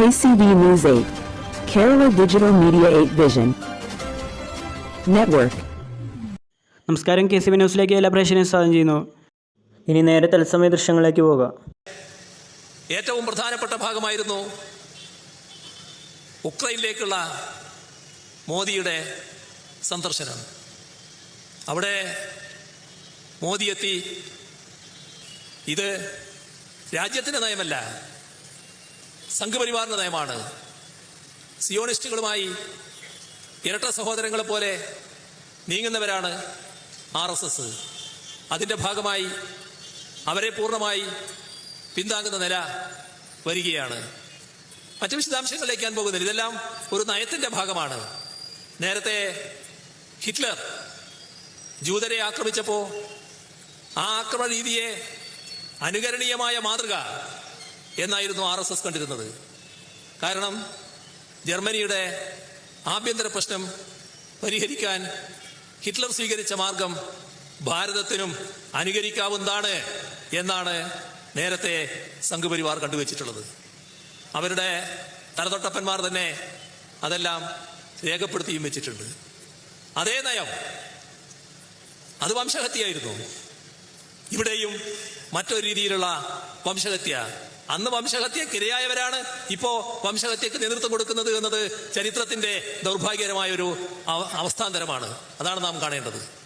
KCV News 8. Kerala Digital Media 8 Vision. Network. നമസ്കാരം K C B ന്യൂസിലേക്ക് എല്ലാ പ്രേക്ഷകരെയും സ്വാഗതം ചെയ്യുന്നു ഇനി നേരെ തത്സമയ ദൃശ്യങ്ങളിലേക്ക് പോകാം ഏറ്റവും പ്രധാനപ്പെട്ട ഭാഗമായിരുന്നു ഉക്രൈനിലേക്കുള്ള മോദിയുടെ സന്ദർശനം അവിടെ മോദി എത്തി ഇത് രാജ്യത്തിന്റെ നയമല്ല സംഘപരിവാറിന്റെ നയമാണ്. സിയോണിസ്റ്റുകളുമായി ഇരട്ട സഹോദരങ്ങളെ പോലെ നീങ്ങുന്നവരാണ് ആർ എസ് എസ്. അതിന്റെ ഭാഗമായി അവരെ പൂർണമായി പിന്താങ്ങുന്ന നില വരികയാണ്. മറ്റു വിശദാംശങ്ങളിലേക്ക് ഞാൻ പോകുന്നില്ല. ഇതെല്ലാം ഒരു നയത്തിന്റെ ഭാഗമാണ്. നേരത്തെ ഹിറ്റ്ലർ ജൂതരെ ആക്രമിച്ചപ്പോൾ ആ ആക്രമണ രീതിയെ അനുകരണീയമായ മാതൃക എന്നായിരുന്നു ആർ എസ് എസ് കണ്ടിരുന്നത്. കാരണം ജർമ്മനിയുടെ ആഭ്യന്തര പ്രശ്നം പരിഹരിക്കാൻ ഹിറ്റ്ലർ സ്വീകരിച്ച മാർഗം ഭാരതത്തിനും അനുകരിക്കാവുന്നതാണ് എന്നാണ് നേരത്തെ സംഘപരിവാർ കണ്ടുവച്ചിട്ടുള്ളത്. അവരുടെ തലതൊട്ടപ്പന്മാർ തന്നെ അതെല്ലാം രേഖപ്പെടുത്തിയും വെച്ചിട്ടുണ്ട്. അതേ നയം അത് വംശഹത്യയായിരുന്നു. ഇവിടെയും മറ്റൊരു രീതിയിലുള്ള വംശഹത്യ അന്ന് വംശഹത്യക്ക് ഇരയായവരാണ് ഇപ്പോ വംശഹത്യക്ക് നേതൃത്വം കൊടുക്കുന്നത് എന്നത് ചരിത്രത്തിന്റെ ദൗർഭാഗ്യകരമായ ഒരു അവസ്ഥാന്തരമാണ്. അതാണ് നാം കാണേണ്ടത്.